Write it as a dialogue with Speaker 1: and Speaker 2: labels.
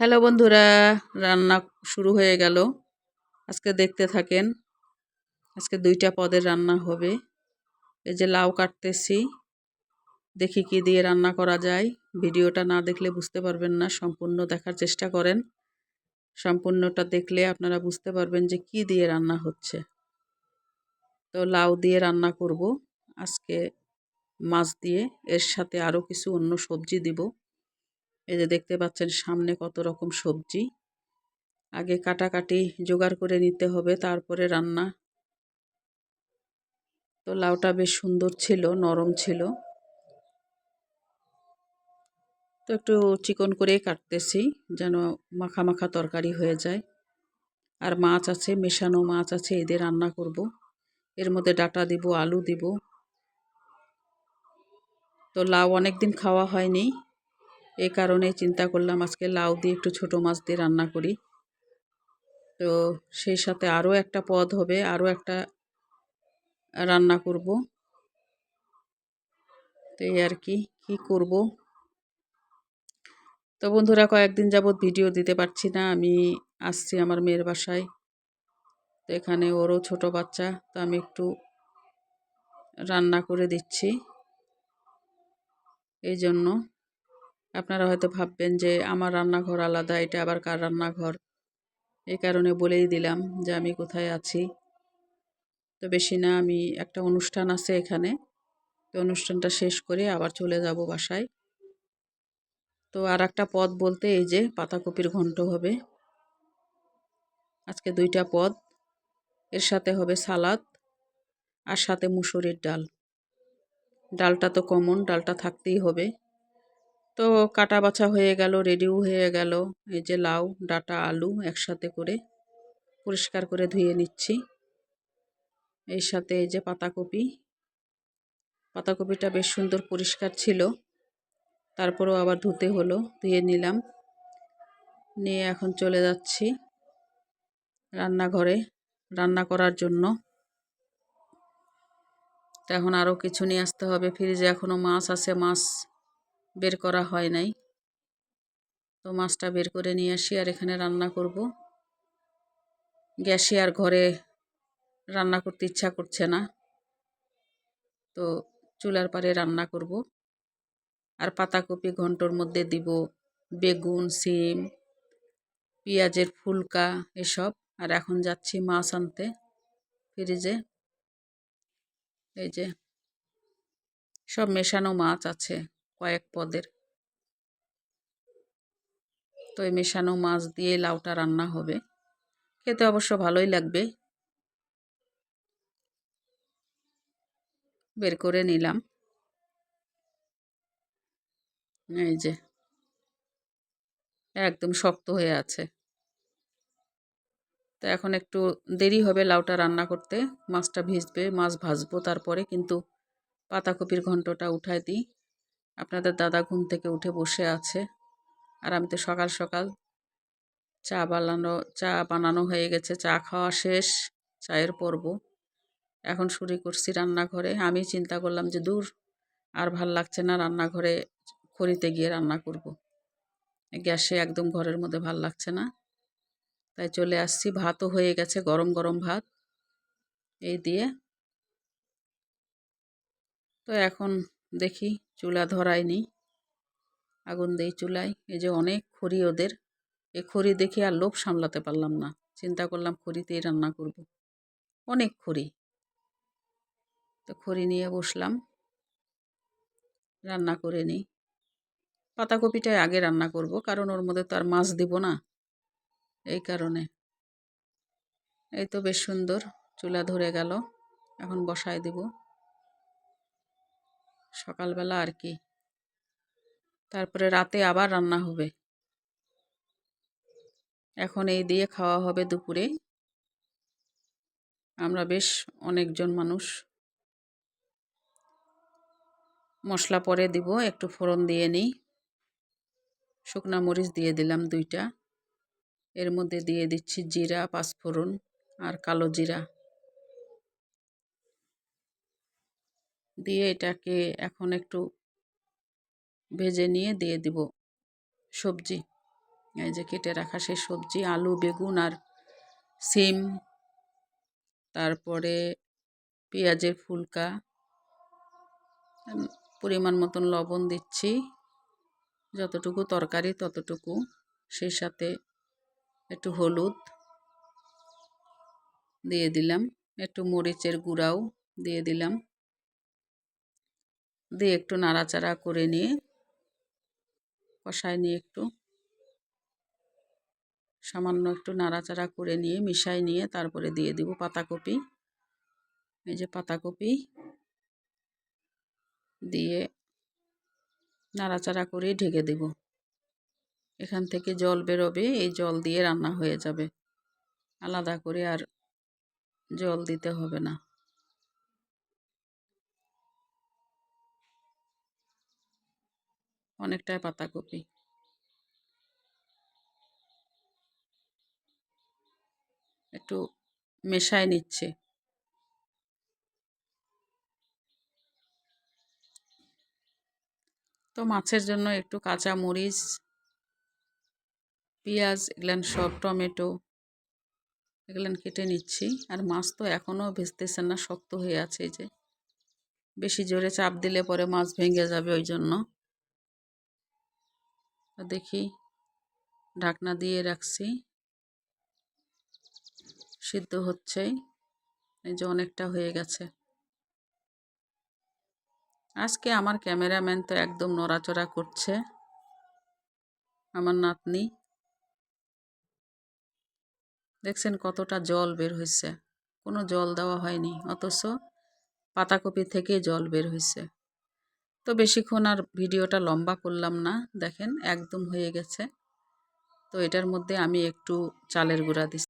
Speaker 1: Hello বন্ধুরা, রান্না শুরু হয়ে গেল। আজকে দেখতে থাকেন, আজকে দুইটা পদের রান্না হবে। এই যে লাউ কাটতেছি, দেখি কি দিয়ে রান্না করা যায়। ভিডিওটা না দেখলে বুঝতে পারবেন না, সম্পূর্ণ দেখার চেষ্টা করেন। সম্পূর্ণটা দেখলে আপনারা বুঝতে পারবেন যে কি দিয়ে রান্না হচ্ছে। তো লাউ দিয়ে রান্না করব। আজকে মাছ দিয়ে, এর সাথে আরও কিছু অন্য সবজি দিব। এই যে দেখতে পাচ্ছেন সামনে কত রকম সবজি। আগে কাটাকাটি জোগাড় করে নিতে হবে, তারপরে রান্না। তো লাউটা বেশ সুন্দর ছিল, নরম ছিল। তো একটু চিকন করেই কাটতেছি, যেন মাখা মাখা তরকারি হয়ে যায়। আর মাছ আছে, মেশানো মাছ আছে এদের রান্না করব। এর মধ্যে ডাটা দিব, আলু দিব। তো লাউ অনেক দিন খাওয়া হয়নি। এই কারণে চিন্তা করলাম আজকে লাউ দিয়ে একটু ছোটো মাছ দিয়ে রান্না করি। তো সেই সাথে আরও একটা পদ হবে, আরও একটা রান্না করব। তো এই আর কি কি করব? তো বন্ধুরা কয়েকদিন যাবৎ ভিডিও দিতে পারছি না, আমি আসছি আমার মেয়ের বাসায়। তো এখানে ওরও ছোট বাচ্চা, তো আমি একটু রান্না করে দিচ্ছি। এই জন্য আপনারা হয়তো ভাববেন যে, আমার রান্নাঘর আলাদা, এটা আবার কার রান্নাঘর? এই কারণে বলেই দিলাম যে, আমি কোথায় আছি? তো বেশি না, আমি একটা অনুষ্ঠান আছে এখানে। তো অনুষ্ঠানটা শেষ করে আবার চলে যাব বাসায়। তো আর একটা পদ বলতে এই যে, পাতাকপির ঘন্ট হবে। আজকে দুইটা পদ। এর সাথে হবে সালাদ আর সাথে মুসুরির ডাল। ডালটা তো কমন ডালটা থাকতেই হবে। তো কাটা বাছা হয়ে গেল রেডিও হয়ে গেল। এই যে লাউ, ডাটা, আলু একসাথে করে পরিষ্কার করে ধুয়ে নিচ্ছি। এর সাথে এই যে পাতাকপি। পাতাকপিটা বেশ সুন্দর পরিষ্কার ছিল। তারপরেও আবার ধুতে হলো, ধুয়ে নিলাম। নিয়ে এখন চলে যাচ্ছি রান্নাঘরে রান্না করার জন্য। তো এখন আরও কিছু নিয়ে আসতে হবে। ফ্রিজে এখনও মাছ আছে, মাছ বের করা হয় নাই। তো মাছটা বের করে নিয়ে আসি আর এখানে রান্না করব। গ্যাসে আর ঘরে রান্না করতে ইচ্ছা করছে না। তো চুলার পারে রান্না করব। আর পাতাকপি ঘন্টর মধ্যে দিব বেগুন, সিম, পেঁয়াজের ফুলকা এসব। আর এখন যাচ্ছি মাছ আনতে ফ্রিজে। এই যে সব মেশানো মাছ আছে। কয়েক পদের। তো এই মেশানো মাছ দিয়ে লাউটা রান্না হবে। খেতে অবশ্য ভালোই লাগবে। বের করে নিলাম। এই যে। একদম শক্ত হয়ে আছে। তো এখন একটু দেরি হবে লাউটা রান্না করতে। মাছটা ভিজবে, মাছ ভাজবো তারপরে কিন্তু পাতাকপির ঘন্টটা উঠায় দিই। আপনাদের দাদা ঘুম থেকে উঠে বসে আছে। আর আমি তো সকাল সকাল চা বানানো চা বানানো হয়ে গেছে। চা খাওয়া শেষ, চায়ের পর্ব। এখন শুরু করছি রান্নাঘরে। আমি চিন্তা করলাম যে দূর আর ভালো লাগছে না রান্নাঘরে খড়িতে গিয়ে রান্না করব। গ্যাসে একদম ঘরের মধ্যে ভালো লাগছে না। তাই চলে আসছি। ভাতও হয়ে গেছে, গরম গরম ভাত। এই দিয়ে। তো এখন দেখি চুলা ধরায়নি। আগুন দেই চুলায়। এই যে অনেক খড়ি ওদের। এই খড়ি দেখে আর লোভ সামলাতে পারলাম না। চিন্তা করলাম খড়িতেই রান্না করব। অনেক খড়ি। তো খড়ি নিয়ে বসলাম। রান্না করে নিই। পাতাকপিটাই আগে রান্না করব, কারণ ওর মধ্যে তো আর মাছ দিব না। এই কারণে। এই তো বেশ সুন্দর। চুলা ধরে গেল। এখন বসায় দিব। সকালবেলা আর কি তারপরে রাতে আবার রান্না হবে। এখন এই দিয়ে খাওয়া হবে দুপুরে। আমরা বেশ অনেকজন মানুষ। মশলা পরে দিব, একটু ফোড়ন দিয়ে নিই। শুকনা মরিচ দিয়ে দিলাম দুইটা। এর মধ্যে দিয়ে দিচ্ছি জিরা, পাঁচফোড়ন আর কালো জিরা। দিয়ে এটাকে এখন একটু ভেজে নিয়ে দিয়ে দিব সবজি। এই যে কেটে রাখা সেই সবজি, আলু, বেগুন আর সিম, তারপরে পেঁয়াজের ফুলকা পরিমাণ মতন লবণ দিচ্ছি। যতটুকু তরকারি ততটুকু। সেই সাথে একটু হলুদ দিয়ে দিলাম, একটু মরিচের গুঁড়াও দিয়ে দিলাম। দিয়ে একটু নাড়াচাড়া করে নিয়ে কষায় নিয়ে একটু সামান্য একটু নাড়াচাড়া করে নিয়ে মিশাই নিয়ে তারপরে দিয়ে দিব পাতাকপি। এই যে পাতাকপি দিয়ে নাড়াচাড়া করে ঢেকে দেব। এখান থেকে জল বেরোবে, এই জল দিয়ে রান্না হয়ে যাবে। আলাদা করে আর জল দিতে হবে না। অনেকটাই পাতাকপি। একটু মেশায় নিচ্ছে। তো মাছের জন্য একটু কাঁচা মরিচ, পেঁয়াজ, এগুলান সব টমেটো, এগুলান কেটে নিচ্ছি। আর মাছ তো এখনও ভেজতেছে না, শক্ত হয়ে আছে যে। বেশি জোরে চাপ দিলে পরে মাছ ভেঙে যাবে ওই জন্য দেখি, ঢাকনা দিয়ে রাখছি। সিদ্ধ হচ্ছেই এই যে অনেকটা হয়ে গেছে। আজকে আমার ক্যামেরাম্যান তো একদম নড়াচড়া করছে। আমার নাতনি। দেখছেন কতটা জল বের হয়েছে কোনো জল দেওয়া হয়নি, অথচ পাতাকপি থেকে জল বের হয়েছে তো বেশিক্ষণ আর ভিডিওটা লম্বা করলাম না, দেখেন, একদম হয়ে গেছে। তো এটার মধ্যে আমি একটু চালের গুঁড়া দিচ্ছি